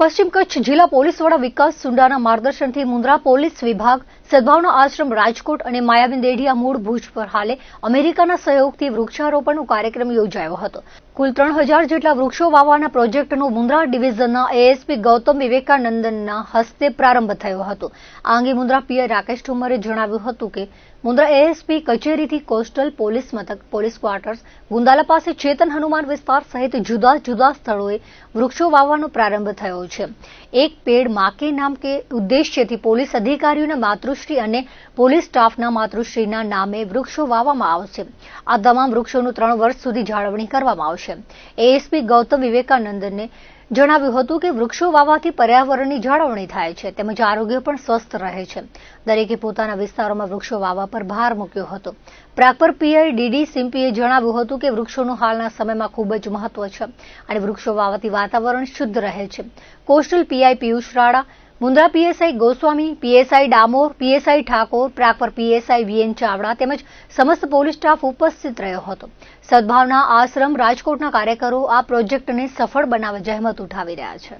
પશ્ચિમ કચ્છ જિલ્લા પોલીસ વડા વિકાસ સુંડાના માર્ગદર્શનથી મુન્દ્રા પોલીસ વિભાગ, સદભાવના આશ્રમ, રાજકોટ અને માયાબેન દેઢિયા મૂળ ભુજ પર હાલે અમેરિકાના સહયોગથી વૃક્ષારોપણનો કાર્યક્રમ યોજાયો હતો. કુલ ત્રણ હજાર જેટલા વૃક્ષો વાવવાના પ્રોજેક્ટનો મુન્દ્રા ડિવિઝનના એએસપી ગૌતમ વિવેકાનંદનના હસ્તે પ્રારંભ થયો હતો. આ અંગે મુન્દ્રા પીએ રાકેશ ઠુમરે જણાવ્યું હતું કે, મુન્દ્રા એએસપી કચેરીથી કોસ્ટલ પોલીસ મથક, પોલીસ ક્વાર્ટર્સ, ગુંદાલા પાસે ચેતન હનુમાન વિસ્તાર સહિત જુદા જુદા સ્થળોએ વૃક્ષો વાવવાનો પ્રારંભ થયો છે. એક પેડમાં કે નામ કે ઉદ્દેશ્યથી પોલીસ અધિકારીઓના માતૃશ્રી અને પોલીસ સ્ટાફના માતૃશ્રીના નામે વૃક્ષો વાવવામાં આવશે. આ તમામ વૃક્ષોનું ત્રણ વર્ષ સુધી જાળવણી કરવામાં આવશે. એએસપી ગૌતમ વિવેકાનંદને જણાવ્યું હતું કે વૃક્ષો વાવવાથી પર્યાવરણની જાળવણી થાય છે તેમજ આરોગ્ય પણ સ્વસ્થ રહે છે. દરેકે પોતાના વિસ્તારોમાં વૃક્ષો વાવવા પર ભાર મૂક્યો હતો. પ્રાપર પીઆઈ ડીડી સિમ્પીએ જણાવ્યું હતું કે વૃક્ષોનું હાલના સમયમાં ખૂબ જ મહત્વ છે અને વૃક્ષો વાવવાથી વાતાવરણ શુદ્ધ રહે છે. Coastal PI Piyush Rana Mundra PSI Goswami, PSI Damor, PSI Thakor, Pragpar PSI VN Chavda તેમજ સમસ્ત પોલીસ સ્ટાફ ઉપસ્થિત રહ્યો હતો. સદભાવના આશ્રમ રાજકોટના કાર્યકરો આ પ્રોજેક્ટને સફળ બનાવવા જહેમત ઉઠાવી રહ્યા છે.